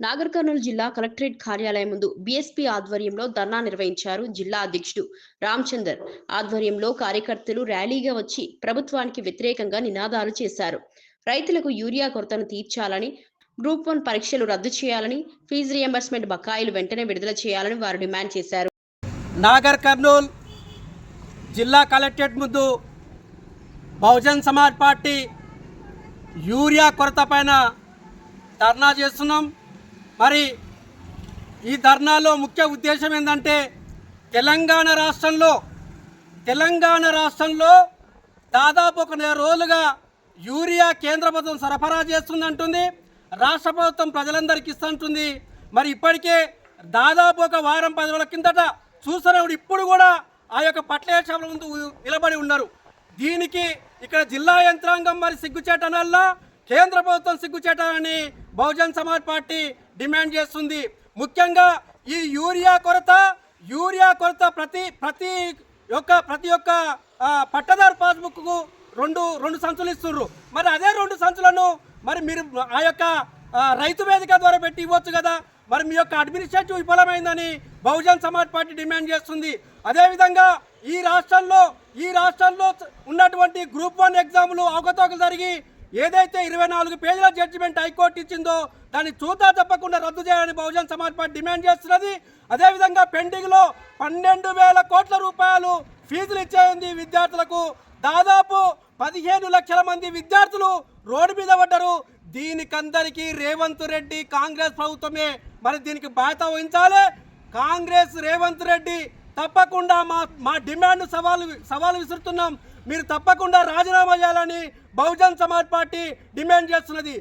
నాగర్ కర్నూలు జిల్లా కలెక్టరేట్ కార్యాలయం ముందు బీఎస్పీ ఆధ్వర్యంలో ధర్నా నిర్వహించారు జిల్లా అధ్యక్షుడు రామచందర్. ఆధ్వర్యంలో కార్యకర్తలు ర్యాలీగా వచ్చి ప్రభుత్వానికి వ్యతిరేకంగా నినాదాలు చేశారు. రైతులకు యూరియా కొరతను తీర్చాలని గ్రూప్ వన్ పరీక్షలు రద్దు చేయాలని ఫీజు రియంబర్స్మెంట్ బకాయిలు వెంటనే విడుదల చేయాలని వారు డిమాండ్ చేశారు. నాగర్ కర్నూల్ జిల్లా కలెక్టరేట్ ముందు బహుజన్ సమాజ్ పార్టీ యూరియా కొరత పైన ధర్నా చేస్తున్నాం. మరి ఈ ధర్నాలో ముఖ్య ఉద్దేశం ఏంటంటే తెలంగాణ రాష్ట్రంలో తెలంగాణ రాష్ట్రంలో దాదాపు ఒక నెల రోజులుగా యూరియా కేంద్ర ప్రభుత్వం సరఫరా చేస్తుందంటుంది. రాష్ట్ర ప్రభుత్వం ప్రజలందరికీ ఇస్తుంటుంది. మరి ఇప్పటికే దాదాపు ఒక వారం పది రోజుల కిందట చూసినప్పుడు ఇప్పుడు కూడా ఆ యొక్క పట్ల షాపుల ముందు నిలబడి ఉన్నారు. దీనికి ఇక్కడ జిల్లా యంత్రాంగం మరి సిగ్గుచేటనల్లా కేంద్ర ప్రభుత్వం సిగ్గుచేటనని బహుజన్ సమాజ్ పార్టీ డిమాండ్ చేస్తుంది. ముఖ్యంగా ఈ యూరియా కొరత యూరియా కొరత ప్రతి ప్రతి యొక్క ప్రతి ఒక్క పట్టదారు పాస్బుక్కు రెండు రెండు సంచులు ఇస్తుర్రు. మరి అదే రెండు సంచులను మరి మీరు ఆ యొక్క రైతు వేదిక ద్వారా పెట్టి ఇవ్వచ్చు కదా. మరి మీ యొక్క అడ్మినిస్ట్రేటివ్ విఫలమైందని బహుజన్ సమాజ్ పార్టీ డిమాండ్ చేస్తుంది. అదేవిధంగా ఈ రాష్ట్రంలో ఈ రాష్ట్రంలో ఉన్నటువంటి గ్రూప్ వన్ ఎగ్జామ్లు అవకతవకలు జరిగి ఏదైతే ఇరవై నాలుగు పేజీల జడ్జిమెంట్ హైకోర్టు ఇచ్చిందో దాన్ని చూతా తప్పకుండా రద్దు చేయాలని బహుజన్ సమాజ్ పార్టీ డిమాండ్ చేస్తున్నది. అదేవిధంగా పెండింగ్లో పన్నెండు వేల కోట్ల రూపాయలు ఫీజులు ఇచ్చేది విద్యార్థులకు. దాదాపు పదిహేను లక్షల మంది విద్యార్థులు రోడ్డు మీద పడ్డారు. దీనికందరికీ రేవంత్ రెడ్డి కాంగ్రెస్ ప్రభుత్వమే మరి దీనికి బాధ్యత వహించాలి. కాంగ్రెస్ రేవంత్ రెడ్డి తప్పకుండా మా మా డిమాండ్ సవాలు సవాలు విసురుతున్నాం. మీరు తప్పకుండా రాజీనామా చేయాలని బహుజన్ సమాజ్ పార్టీ డిమాండ్ చేస్తున్నది.